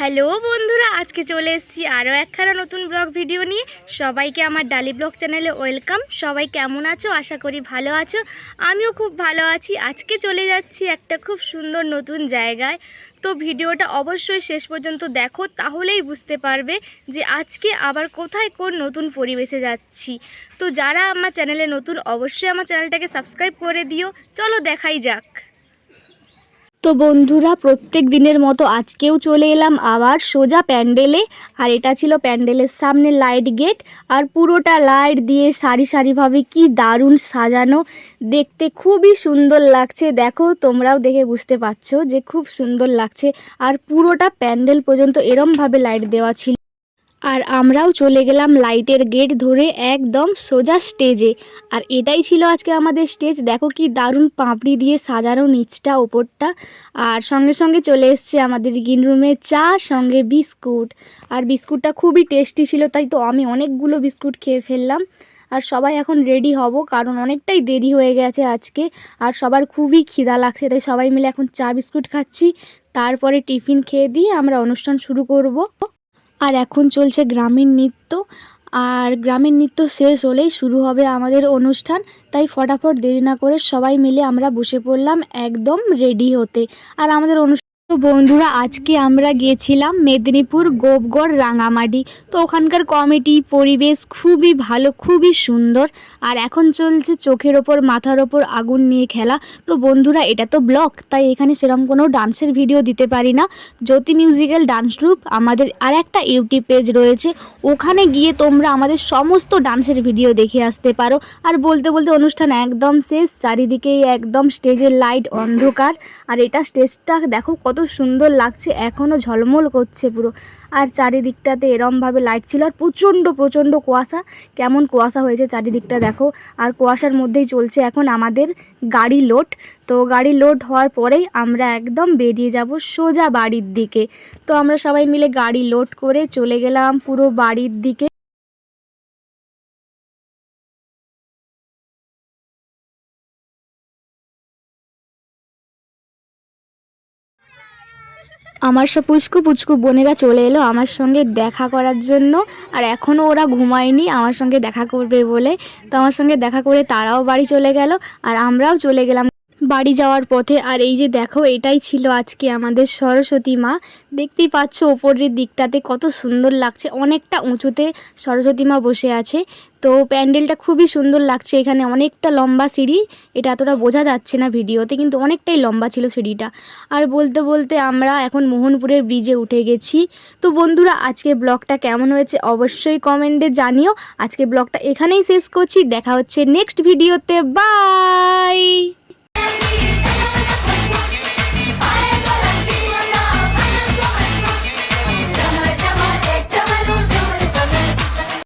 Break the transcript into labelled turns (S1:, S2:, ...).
S1: Hello বন্ধুরা, আজকে চলে এসেছি আরও একখানা নতুন ব্লগ ভিডিও নিয়ে। সবাইকে আমার ডালি ব্লগ চ্যানেলে ওয়েলকাম। সবাই কেমন আছো? আশা করি ভালো আছো। আমিও খুব ভালো আছি। আজকে চলে যাচ্ছি একটা খুব সুন্দর নতুন জায়গায়। তো ভিডিওটা অবশ্যই শেষ পর্যন্ত দেখো, তাহলেই বুঝতে পারবে যে আজকে আবার কোথায় কোন নতুন পরিবেশে যাচ্ছি। তো যারা আমার চ্যানেলে নতুন, অবশ্যই আমার চ্যানেলটাকে সাবস্ক্রাইব করে দিও। চলো দেখাই যাক। তো বন্ধুরা, প্রত্যেক দিনের মতো আজকেও চলে এলাম আবার সোজা প্যান্ডেলে। আর এটা ছিল প্যান্ডেলের সামনে লাইট গেট। আর পুরোটা লাইট দিয়ে সারি সারিভাবে কি দারুণ সাজানো। দেখতে খুবই সুন্দর লাগছে। দেখো, তোমরাও দেখে বুঝতে পারছ যে খুব সুন্দর লাগছে। আর পুরোটা প্যান্ডেল পর্যন্ত এরমভাবে লাইট দেওয়া ছিল। আর আমরাও চলে গেলাম লাইটের গেট ধরে একদম সোজা স্টেজে। আর এটাই ছিল আজকে আমাদের স্টেজ। দেখো কি দারুণ পাঁপড়ি দিয়ে সাজানো নিচটা, ওপরটা। আর সঙ্গে সঙ্গে চলে এসছে আমাদের গ্রিন রুমে চা, সঙ্গে বিস্কুট। আর বিস্কুটটা খুবই টেস্টি ছিল, তাই তো আমি অনেকগুলো বিস্কুট খেয়ে ফেললাম। আর সবাই এখন রেডি হব, কারণ অনেকটাই দেরি হয়ে গেছে আজকে। আর সবার খুবই খিদা লাগছে, তাই সবাই মিলে এখন চা বিস্কুট খাচ্ছি। তারপরে টিফিন খেয়ে দিয়ে আমরা অনুষ্ঠান শুরু করব। আর এখন চলছে গ্রামীণ নৃত্য। আর গ্রামীণ নৃত্য শেষ হলেই শুরু হবে আমাদের অনুষ্ঠান। তাই ফটাফট দেরি না করে সবাই মিলে আমরা বসে পড়লাম একদম রেডি হতে। আর আমাদের অনুষ্ঠান বন্ধুরা, আজকে আমরা গিয়েছিলাম মেদিনীপুর, গোপগড়, রাঙামাটি। তো ওখানকার কমিটি পরিবেশ খুবই ভালো, খুবই সুন্দর। আর এখন চলছে চোখের ওপর, মাথার ওপর আগুন নিয়ে খেলা। তো বন্ধুরা, এটা তো ব্লগ, তাই এখানে সেরকম কোনো ডান্সের ভিডিও দিতে পারি না। জ্যোতি মিউজিক্যাল ডান্স গ্রুপ আমাদের আর একটা ইউটিউব পেজ রয়েছে। ওখানে গিয়ে তোমরা আমাদের সমস্ত ডান্সের ভিডিও দেখে আসতে পারো। আর বলতে বলতে অনুষ্ঠান একদম শেষ, চারিদিকেই একদম স্টেজের লাইট অন্ধকার। আর এটা স্টেজটা দেখো, কত সুন্দর লাগছে এখনও ঝলমল করছে পুরো। আর চারিদিকটাতে এরমভাবে লাইট ছিল আর প্রচণ্ড প্রচণ্ড কুয়াশা। কেমন কুয়াশা হয়েছে চারিদিকটা দেখো। আর কুয়াশার মধ্যেই চলছে এখন আমাদের গাড়ি লোড তো গাড়ি লোড হওয়ার পরেই আমরা একদম বেরিয়ে যাব সোজা বাড়ির দিকে। তো আমরা সবাই মিলে গাড়ি লোড করে চলে গেলাম পুরো বাড়ির দিকে। আমার সব পুচকু পুচকু বোনেরা চলে এলো আমার সঙ্গে দেখা করার জন্য। আর এখনও ওরা ঘুমায়নি আমার সঙ্গে দেখা করবে বলে। তো আমার সঙ্গে দেখা করে তারাও বাড়ি চলে গেল আর আমরাও চলে গেলাম বাড়ি যাওয়ার পথে। আর এই যে দেখো, এটাই ছিল আজকে আমাদের সরস্বতী মা। দেখতেই পাচ্ছ ওপরের দিকটাতে কত সুন্দর লাগছে। অনেকটা উঁচুতে সরস্বতী মা বসে আছে। তো প্যান্ডেলটা খুবই সুন্দর লাগছে এখানে। অনেকটা লম্বা সিঁড়ি। এটা এতটা বোঝা যাচ্ছে না ভিডিওতে, কিন্তু অনেকটাই লম্বা ছিল সিঁড়িটা। আর বলতে বলতে আমরা এখন মোহনপুরের ব্রিজে উঠে গেছি। তো বন্ধুরা, আজকে ব্লগটা কেমন হয়েছে অবশ্যই কমেন্টে জানিও। আজকে ব্লগটা এখানেই শেষ করছি। দেখা হচ্ছে নেক্সট ভিডিওতে বাই